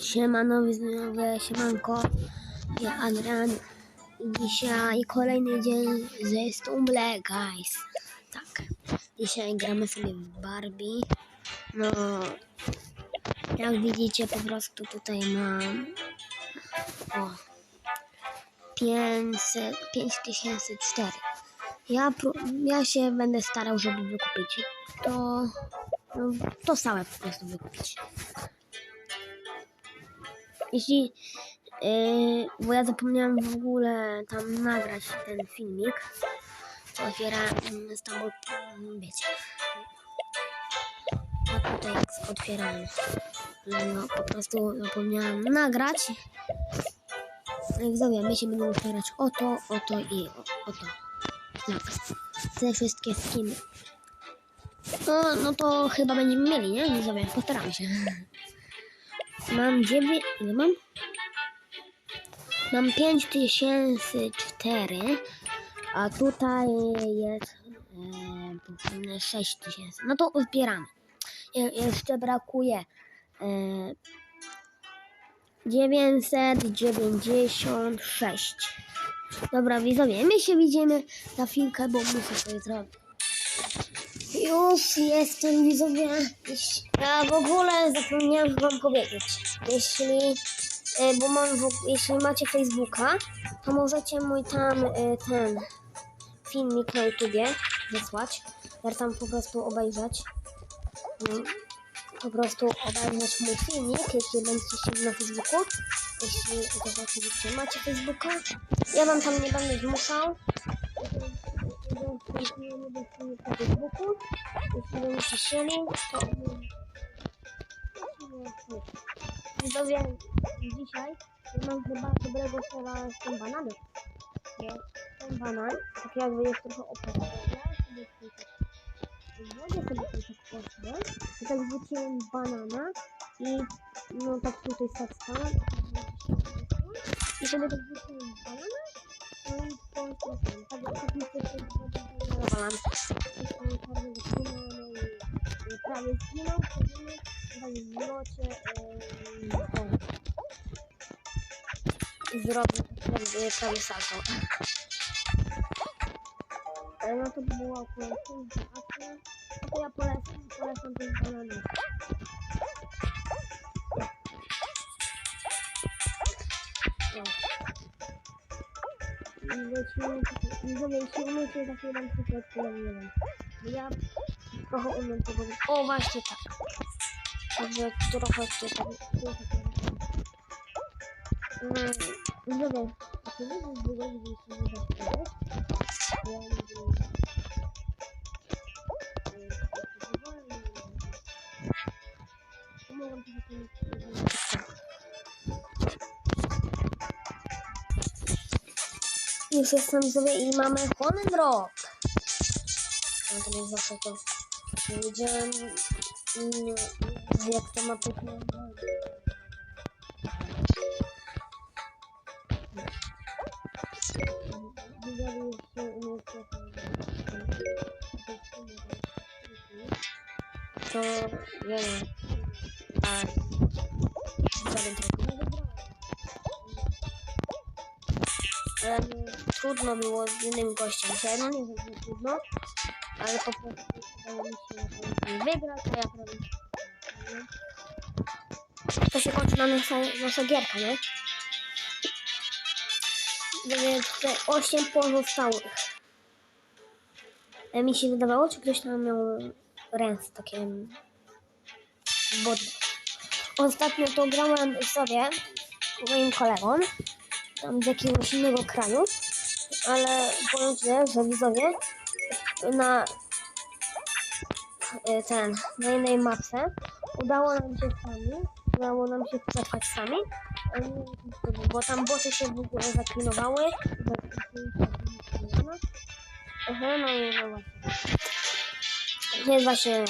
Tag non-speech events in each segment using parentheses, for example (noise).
Siemano, widzowie, siemanko, ja Adrian dzisiaj kolejny dzień ze Stumble, guys. Tak, dzisiaj gramy sobie w Barbie. No, jak widzicie, po prostu tutaj mam o 500, 5004. Ja, ja się będę starał, żeby wykupić to, no, to całe po prostu wykupić. Jeśli, yy, bo ja zapomniałem w ogóle tam nagrać ten filmik, otwiera mm, Stumble, mm, wiecie. A tutaj jest otwierane. No po prostu zapomniałem nagrać. No i widzowie, my się będziemy otwierać oto, oto i o, oto. Tak. Te wszystkie skiny. No, no to chyba będziemy mieli, nie? Widzowie, postaramy się. (laughs) Mam 9. Ile mam? Mam 5004, a tutaj jest e, 6000. No to zbieramy. Je, jeszcze brakuje e, 996. Dobra, widzowie, my się widzimy za chwilkę, bo muszę sobie zrobić. Już jestem, widzowie. Ja w ogóle zapomniałem wam powiedzieć. Jeśli, e, bo mam, jeśli macie Facebooka, to możecie mój tam e, ten filmik na YouTubie wysłać. Ja tam po prostu obejrzeć. No, po prostu obejrzeć mój filmik, jeśli będziecie na Facebooku. Jeśli oczywiście macie Facebooka. Ja wam tam nie będę zmuszał. Nie będziecie na Facebooku, jeśli będziecie chcieli, to... Widzowie, dzisiaj mam chyba dobrego słowa z tym bananem. Nie, ten banan, tak jakby jest trochę operowany. Ja sobie tutaj poszły i tak wróciłem banana i no tak tutaj stałem i sobie tak wróciłem banana no i poszłem tak tak mi się i prawie zginął tak w locie zrobił prawie salto ale no to by było akurat akcja no to ja polecam, polecam ten bananek. I lecimy, widzowie, jeśli umiecie za chwilę przykład, to ja nie wiem. Bo Ja trochę umiem Już jestem sobie i mamy Honor Rock. To jest zawsze to. Nie wiedziałem mm, jak to ma umiejętności. To nie wiem. A żaden trudno było z innym gościem. Dzisiaj no nie wiem, trudno, ale po prostu udało mi się wygrać, a ja prawie. To się kończy na nasza, nasza gierka, nie? Więc tutaj 8 pozostałych. E, Mi się wydawało, czy ktoś tam miał ręce takie wodne. Ostatnio to grałem sobie moim kolegą, tam z jakiegoś innego kraju, ale powiem ci, że widzowie na e, ten, na innej mapce udało nam się sami, udało nam się przetrwać sami, bo tam boty się w ogóle zaklinowały, Aha, no i no właśnie. Jest właśnie...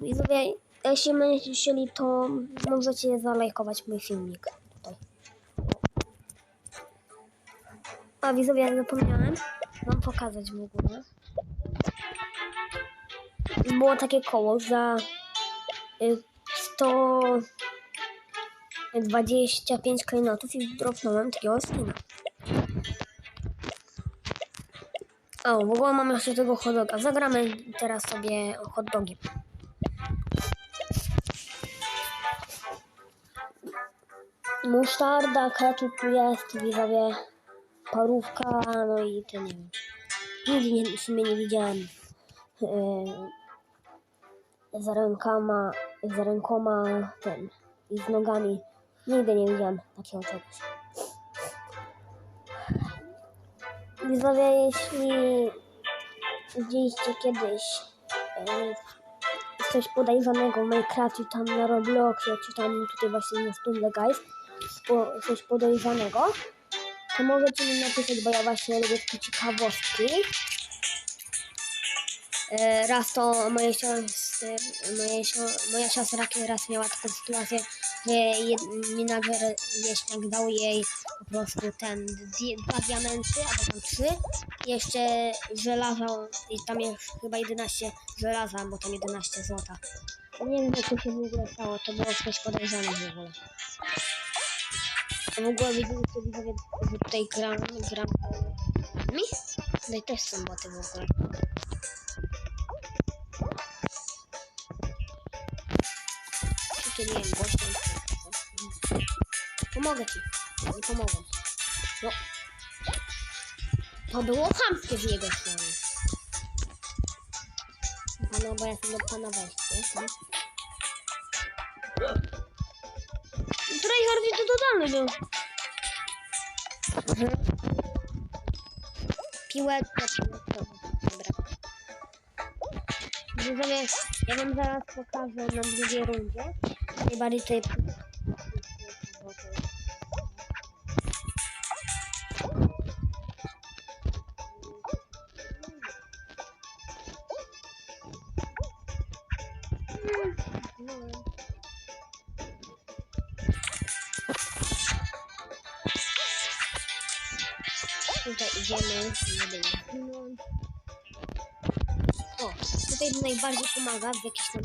Widzowie, jeśli będziecie chcieli, to możecie zalajkować mój filmik. A widzowie, jak zapomniałem wam pokazać w ogóle. Było takie koło za y, 125 klejnotów i dropnąłem takiego skina. O, w ogóle mam jeszcze tego hot doga. Zagramy teraz sobie hot dogiem. Musztarda, ketchup jest, widzowie, parówka, no i wiem. Nigdy nie, w sumie nie widziałem yy, za rękoma, za rękoma ten i z nogami. Nigdy nie widziałem takiego czegoś. Widzowie, jeśli widzieliście kiedyś yy, coś podejrzanego w Minecrafcie, tam na Robloxie, czy tam tutaj właśnie na Stumble Guys, coś podejrzanego, to możecie mi napisać, bo ja właśnie lubię takie ciekawostki. E, Raz to moje siostry, moje, sio- moja siostra raz miała taką sytuację, że jed, menadżer wieśniak dał jej po prostu ten dwa diamenty, albo tam trzy, jeszcze żelaza, i tam jest chyba 11 żelaza, bo tam 11 złota. Nie wiem jak to się w ogóle stało, to było coś podejrzane w ogóle. A w ogóle widzieliście widzowie, że tutaj gram, gram mi? Tutaj też są boty w ogóle. Przytuliłem gościa. Pomogę ci. Nie pomogę. No. To było chamskie z jego strony. Pana, bo ja sobie do pana wejście. nie? Tryhard to totalny był. Piłeczka, piłeczka. Dobra. Ja wam zaraz pokażę na drugiej rundzie. Najbardziej. Tutaj tutaj najbardziej pomaga w jakiś tam.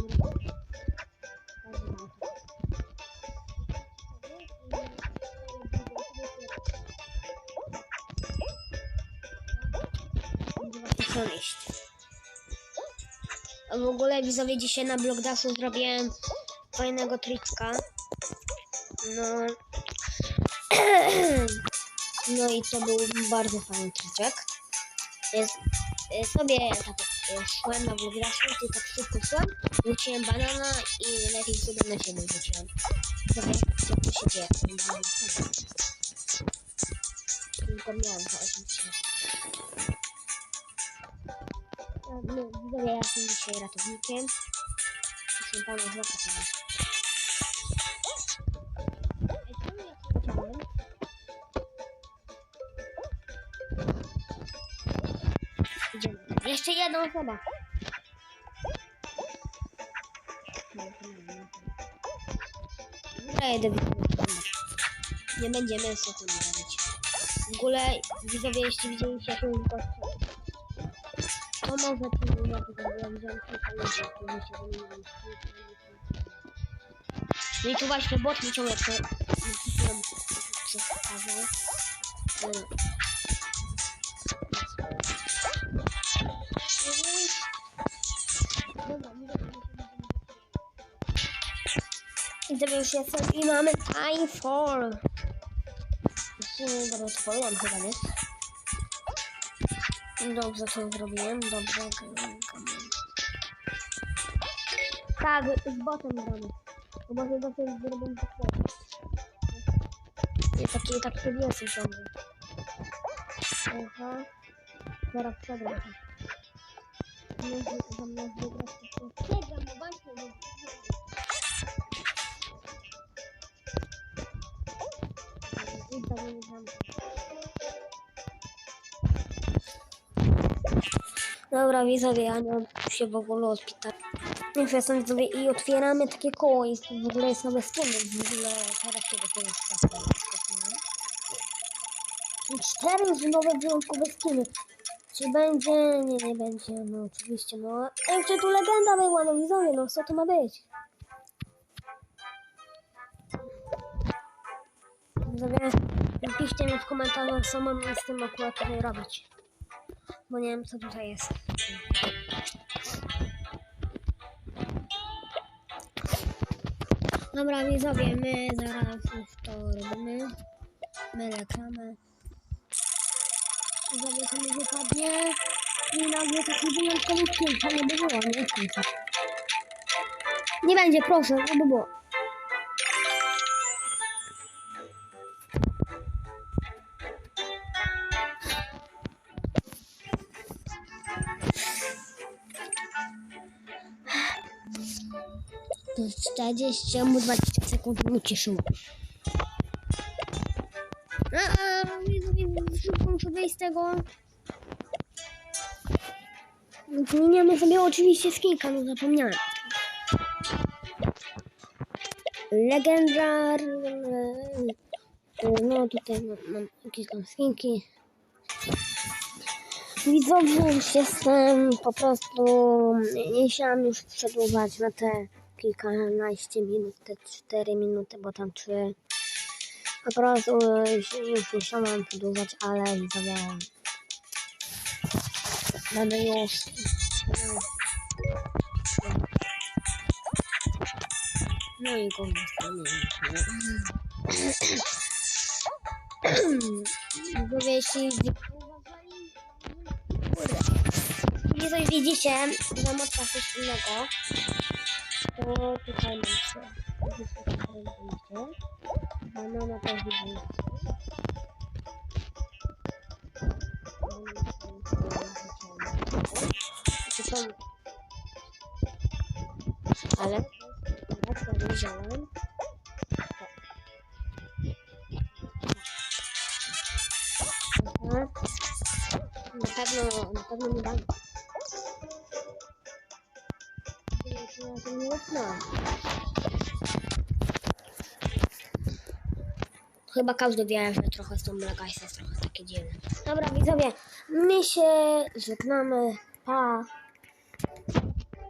A w ogóle widzowie dzisiaj na Blockdashu zrobiłem fajnego tricka. No. (clears throat) No i to był bardzo fajny triczek. Jest, y, sobie tak szłem na Blockdashu, ty tak szybko szłem, wróciłem banana i lepiej sobie na siebie wróciłem. Sobie jak to się dzieje. Tylko miałem to oczywiście. No, widzowie, ja jestem dzisiaj ratownikiem. Jestem pana złapałem. Jeszcze jedna osoba. Dobra, jedę Nie będziemy co tu robić. W ogóle, widzowie, jeśli widzieliście jakąś gościa, to może tu nie zamieniali. No i tu właśnie bot mi ciągle prze... I to już jestem i mamy time for. Dobra, to powiem chyba, nie? Dobrze to zrobiłem, dobrze. Tak, z botem gramy. Bo boty dosyć zrobią tak I taki, tak sobie jest ciągle. Aha. Teraz przegram. Nie, zamiast wygrać, to przegram, no właśnie, no. I to nie. Dobra, widzowie, ja nie mam się w ogóle odpitać. Niech ja stąd widzowie i otwieramy takie koło i w ogóle jest nowe strony, w ogóle teraz się do tego. Cztery już nowe wyjątkowe skiny. Czy będzie? Nie, nie będzie, no oczywiście, no. A jeszcze tu legenda była, no widzowie, no co to ma być? Widzowie, napiszcie mi w komentarzach, co mam z tym akurat tutaj robić. Bo nie wiem, co tutaj jest. Dobra, widzowie, my zaraz już to robimy. My reklamę. Widzowie, to mi wypadnie. I nagle taki wyjątkowy kilka nie by było, nie? Nie będzie, proszę, żeby było. To jest 40 albo 20 sekund mnie cieszyło. Widzę, szybko muszę wyjść z tego. Zmieniamy sobie oczywiście skinka, no zapomniałem. Legendar. No tutaj mam jakieś tam skinki. Widzowie, już jestem po prostu. Nie chciałam już przedłużać na te kilkanaście minut, te 4 minuty, bo tam 3. Po prostu już, nie chciałam przedłużać, ale widzowie. Będę już. No i go Widzowie, jeśli coś widzicie, że motka coś innego, to tutaj mam się. Banana też widzicie. Czy to... Ale... Teraz. Tak. Na pewno, na pewno nie dam. To nie łapnąłem. Chyba każdy wie, że trochę z tą Black Ice jest trochę takie dziwne. Dobra widzowie, my się żegnamy. Pa!